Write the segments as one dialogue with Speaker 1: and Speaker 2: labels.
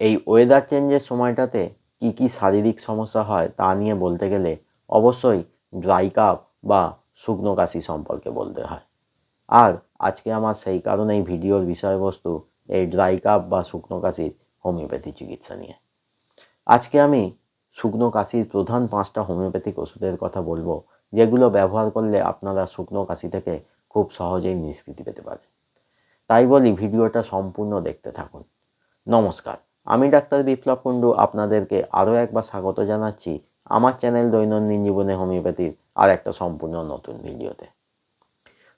Speaker 1: এই ওয়েদার চেঞ্জের সময়টাতে কি কি শারীরিক সমস্যা হয় তা নিয়ে বলতে গেলে অবশ্যই ড্রাই কাপ বা শুকনো কাশি সম্পর্কে বলতে হয়। আর আজকে আমার সেই কারণেই ভিডিওর বিষয়বস্তু এই ড্রাই কাপ বা শুকনো কাশির হোমিওপ্যাথি চিকিৎসা নিয়ে। আজকে আমি শুকনো কাশির প্রধান পাঁচটা হোমিওপ্যাথিক ওষুধের কথা বলব, যেগুলো ব্যবহার করলে আপনারা শুকনো কাশি থেকে খুব সহজেই নিষ্কৃতি পেতে পারেন। তাই বলি, ভিডিওটা সম্পূর্ণ দেখতে থাকুন। নমস্কার। আমি ডাক্তার বিপ্লব কুণ্ডু আপনাদেরকে আরও একবার স্বাগত জানাচ্ছি আমার চ্যানেল দৈনন্দিন জীবনে হোমিওপ্যাথির আর একটা সম্পূর্ণ নতুন ভিডিওতে।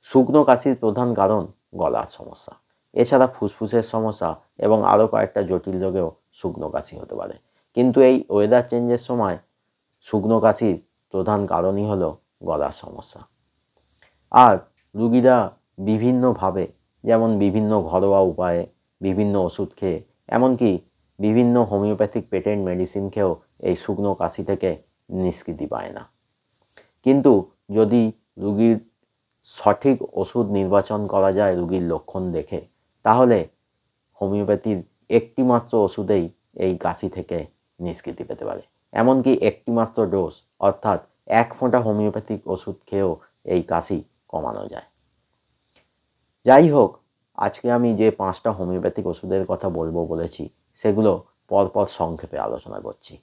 Speaker 1: শুকনো কাশির প্রধান কারণ গলার সমস্যা। এছাড়া ফুসফুসের সমস্যা এবং আরও কয়েকটা জটিল রোগেও শুকনো কাশি হতে পারে। কিন্তু এই ওয়েদার চেঞ্জের সময় শুকনো কাশির প্রধান কারণই হলো গলার সমস্যা। আর রুগীরা বিভিন্নভাবে, যেমন বিভিন্ন ঘরোয়া উপায়ে, বিভিন্ন ওষুধ খেয়ে, এমনকি বিভিন্ন হোমিওপ্যাথিক পেটেন্ট মেডিসিন খেয়েও এই শুকনো কাশি থেকে নিষ্কৃতি পায় না। কিন্তু যদি রুগীর সঠিক ওষুধ নির্বাচন করা যায় রুগীর লক্ষণ দেখে, তাহলে হোমিওপ্যাথির একটিমাত্র ওষুধেই এই কাশি থেকে নিষ্কৃতি পেতে পারে। এমনকি একটিমাত্র ডোজ, অর্থাৎ এক ফোঁটা হোমিওপ্যাথিক ওষুধ খেয়েও এই কাশি কমানো যায়। যাই হোক আজকে আমি যে পাঁচটা হোমিওপ্যাথিক ওষুধের কথা বলব বলেছি, সেগুলো পরপর সংক্ষেপে আলোচনা করছি।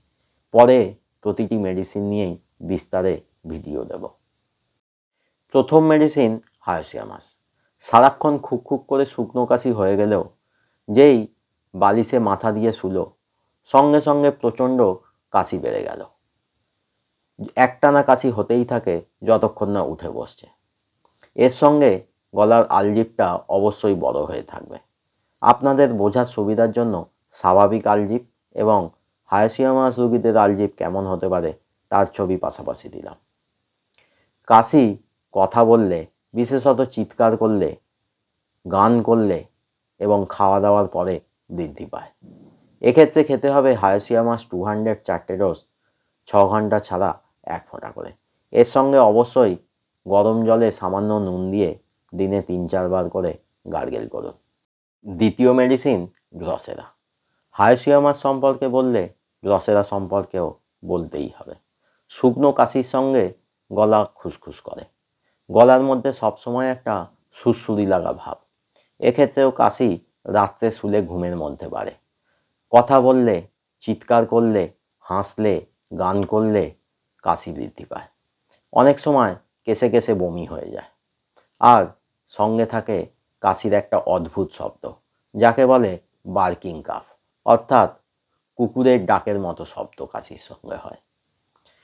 Speaker 1: পরে প্রতিটি মেডিসিন নিয়েই বিস্তারে ভিডিও দেব। প্রথম মেডিসিন হায়োসিয়ামাস। সারাক্ষণ খুক খুক করে শুকনো কাশি হয়ে গেলেও যেই বালিশে মাথা দিয়ে শুলো, সঙ্গে সঙ্গে প্রচণ্ড কাশি বেড়ে গেল। একটানা কাশি হতেই থাকে, যতক্ষণ না উঠে বসছে। এর সঙ্গে গলার আলজিপটা অবশ্যই বড় হয়ে থাকবে। আপনাদের বোঝার সুবিধার জন্য স্বাভাবিক আলজিপ এবং হায়াসিয়ামাস রুগীদের আলজিপ কেমন হতে পারে তার ছবি পাশাপাশি দিলাম। কাশি, কথা বললে, বিশেষত চিৎকার করলে, গান করলে এবং খাওয়া দাওয়ার পরে বৃদ্ধি পায়। এক্ষেত্রে খেতে হবে হায়াসিয়ামাস টু হান্ড্রেড চারটে ডোজ ছ ঘণ্টা ছাড়া এক ফোঁটা করে। এর সঙ্গে অবশ্যই গরম জলে সামান্য নুন দিয়ে দিনে তিন চারবার করে গার্গেল করুন। দ্বিতীয় মেডিসিন গ্লসেরা হায়োসিয়ামাস সম্পর্কে বললে গ্লসেরা সম্পর্কেও বলতেই হবে। শুকনো কাশির সঙ্গে গলা খুসখুস করে। গলার মধ্যে সবসময় একটা সুরসুরি লাগা ভাব। এক্ষেত্রেও কাশি রাত্রে শুলে ঘুমের মধ্যে বাড়ে। কথা বললে, চিৎকার করলে, হাসলে, গান করলে কাশি বৃদ্ধি পায়। অনেক সময় কেসে কেসে বমি হয়ে যায়। আর সঙ্গে থাকে কাশির একটা অদ্ভুত শব্দ, যাকে বলে বার্কিং কাফ, অর্থাৎ কুকুরের ডাকের মতো শব্দ কাশির সঙ্গে হয়।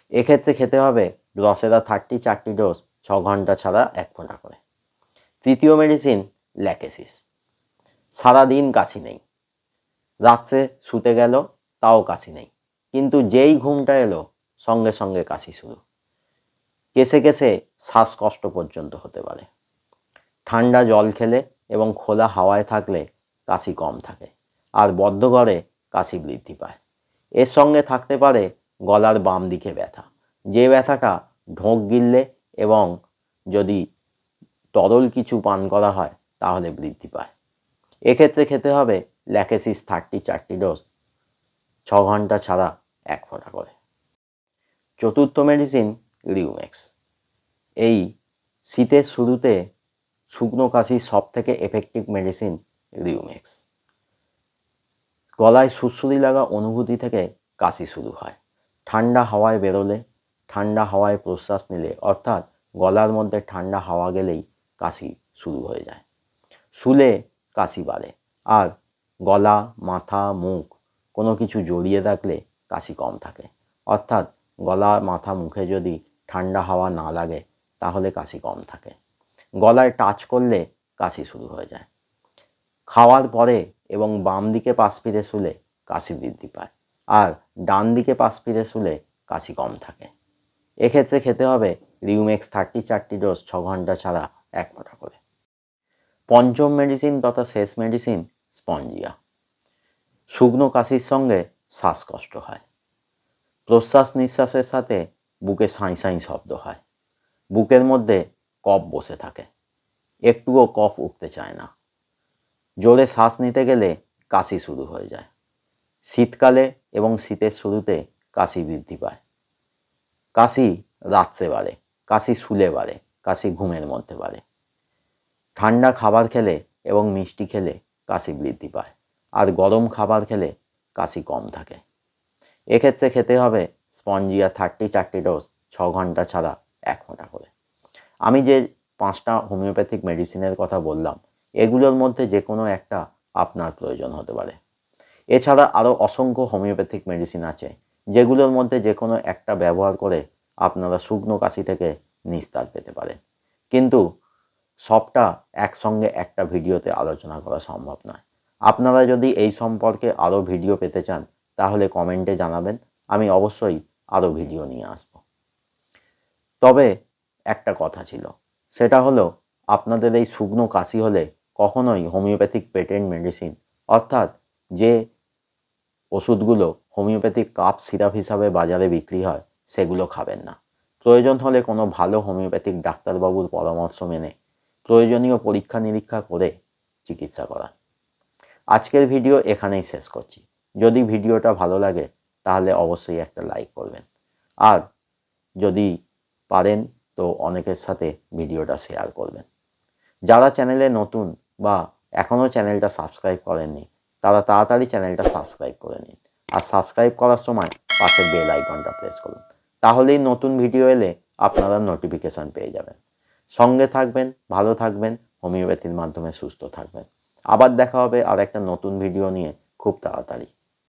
Speaker 1: এক্ষেত্রে খেতে হবে রসেরা থার্টি চারটি ডোজ ছ ঘণ্টা ছাড়া এক ফোঁটা করে। তৃতীয় মেডিসিন ল্যাকেসিস। সারাদিন কাশি নেই। রাত্রে শুতে গেল, তাও কাশি নেই। কিন্তু যেই ঘুমটা এলো, সঙ্গে সঙ্গে কাশি শুরু। কেসে কেসে শ্বাসকষ্ট পর্যন্ত হতে পারে। ঠান্ডা জল খেলে এবং খোলা হাওয়ায় থাকলে কাশি কম থাকে, আর বদ্ধ ঘরে কাশি বৃদ্ধি পায়। এর সঙ্গে থাকতে পারে গলার বাম দিকে ব্যথা। যে ব্যথাটা ঢোক গিললে এবং যদি তরল কিছু পান করা হয়, তাহলে বৃদ্ধি পায়। এক্ষেত্রে খেতে হবে ল্যাকেসিস থার্টি চারটি ডোজ, ছ ঘণ্টা ছাড়া এক ফোঁটা করে। চতুর্থ মেডিসিন রিউমেক্স এই শীতের শুরুতে শুকনো কাশির সব থেকে এফেক্টিভ মেডিসিন রিউমেক্স গলায় সুরসুরি লাগা অনুভূতি থেকে কাশি শুরু হয়। ঠান্ডা হাওয়ায় বেরোলে, ঠান্ডা হাওয়ায় প্রশ্বাস নিলে, অর্থাৎ গলার মধ্যে ঠান্ডা হাওয়া গেলেই কাশি শুরু হয়ে যায়। শুলে কাশি বাড়ে আর গলা, মাথা, মুখ কোনো কিছু জড়িয়ে রাখলে কাশি কম থাকে। অর্থাৎ গলা, মাথা, মুখে যদি ঠান্ডা হাওয়া না লাগে, তাহলে কাশি কম থাকে। গলায় টাচ করলে কাশি শুরু হয়ে যায়। খাওয়ার পরে এবং বাম দিকে পাশ ফিরে শুলে কাশি বৃদ্ধি পায় আর ডান দিকে পাশ ফিরে শুলে কাশি কম থাকে। এক্ষেত্রে খেতে হবে রিউমেক্স থার্টি চারটি ডোজ ছ ঘণ্টা ছাড়া এক ফোঁটা করে। পঞ্চম মেডিসিন তথা শেষ মেডিসিন স্পঞ্জিয়া শুকনো কাশির সঙ্গে শ্বাসকষ্ট হয়। প্রশ্বাস নিঃশ্বাসের সাথে বুকে সাঁই সাঁই শব্দ হয়। বুকের মধ্যে কফ বসে থাকে। একটুও কফ উঠতে চায় না। জোরে শ্বাস নিতে গেলে কাশি শুরু হয়ে যায়। শীতকালে এবং শীতের শুরুতে কাশি বৃদ্ধি পায়। কাশি রাত্রে বাড়ে, কাশি শুলে বাড়ে, কাশি ঘুমের মধ্যে বাড়ে। ঠান্ডা খাবার খেলে এবং মিষ্টি খেলে কাশি বৃদ্ধি পায়। আর গরম খাবার খেলে কাশি কম থাকে। এক্ষেত্রে খেতে হবে স্পঞ্জিয়া থার্টি চারটি ডোজ, ছ ঘণ্টা ছাড়া এক ফোঁটা করে। আমি যে পাঁচটা হোমিওপ্যাথিক মেডিসিনের কথা বললাম, এগুলোর মধ্যে যে কোনো একটা আপনার প্রয়োজন হতে পারে। এছাড়া আরও অসংখ্য হোমিওপ্যাথিক মেডিসিন আছে, যেগুলোর মধ্যে যে কোনো একটা ব্যবহার করে আপনারা শুকনো কাশি থেকে নিস্তার পেতে পারেন। কিন্তু সবটা একসঙ্গে একটা ভিডিওতে আলোচনা করা সম্ভব নয়। আপনারা যদি এই সম্পর্কে আরও ভিডিও পেতে চান, তাহলে কমেন্টে জানাবেন, আমি অবশ্যই আরও ভিডিও নিয়ে আসব। তবে একটা কথা ছিল। সেটা হলো, আপনাদের এই শুকনো কাশি হলে কখনোই হোমিওপ্যাথিক পেটেন্ট মেডিসিন, অর্থাৎ যে ওষুধগুলো হোমিওপ্যাথিক কাপ সিরাপ হিসাবে বাজারে বিক্রি হয়, সেগুলো খাবেন না। প্রয়োজন হলে কোনো ভালো হোমিওপ্যাথিক ডাক্তারবাবুর পরামর্শ মেনে প্রয়োজনীয় পরীক্ষা নিরীক্ষা করে চিকিৎসা করান। আজকের ভিডিও এখানেই শেষ করছি। যদি ভিডিওটা ভালো লাগে, তাহলে অবশ্যই একটা লাইক করবেন। আর যদি পারেন তো অনেকের সাথে ভিডিওটা শেয়ার করবেন। যারা চ্যানেলে নতুন বা এখনও চ্যানেলটা সাবস্ক্রাইব করেননি, তারা তাড়াতাড়ি চ্যানেলটা সাবস্ক্রাইব করে নিন। আর সাবস্ক্রাইব করার সময় পাশের বেল আইকনটা প্রেস করুন। তাহলেই নতুন ভিডিও এলে আপনারা নোটিফিকেশান পেয়ে যাবেন। সঙ্গে থাকবেন, ভালো থাকবেন হোমিওপ্যাথির মাধ্যমে সুস্থ থাকবেন। আবার দেখা হবে আর একটা নতুন ভিডিও নিয়ে খুব তাড়াতাড়ি।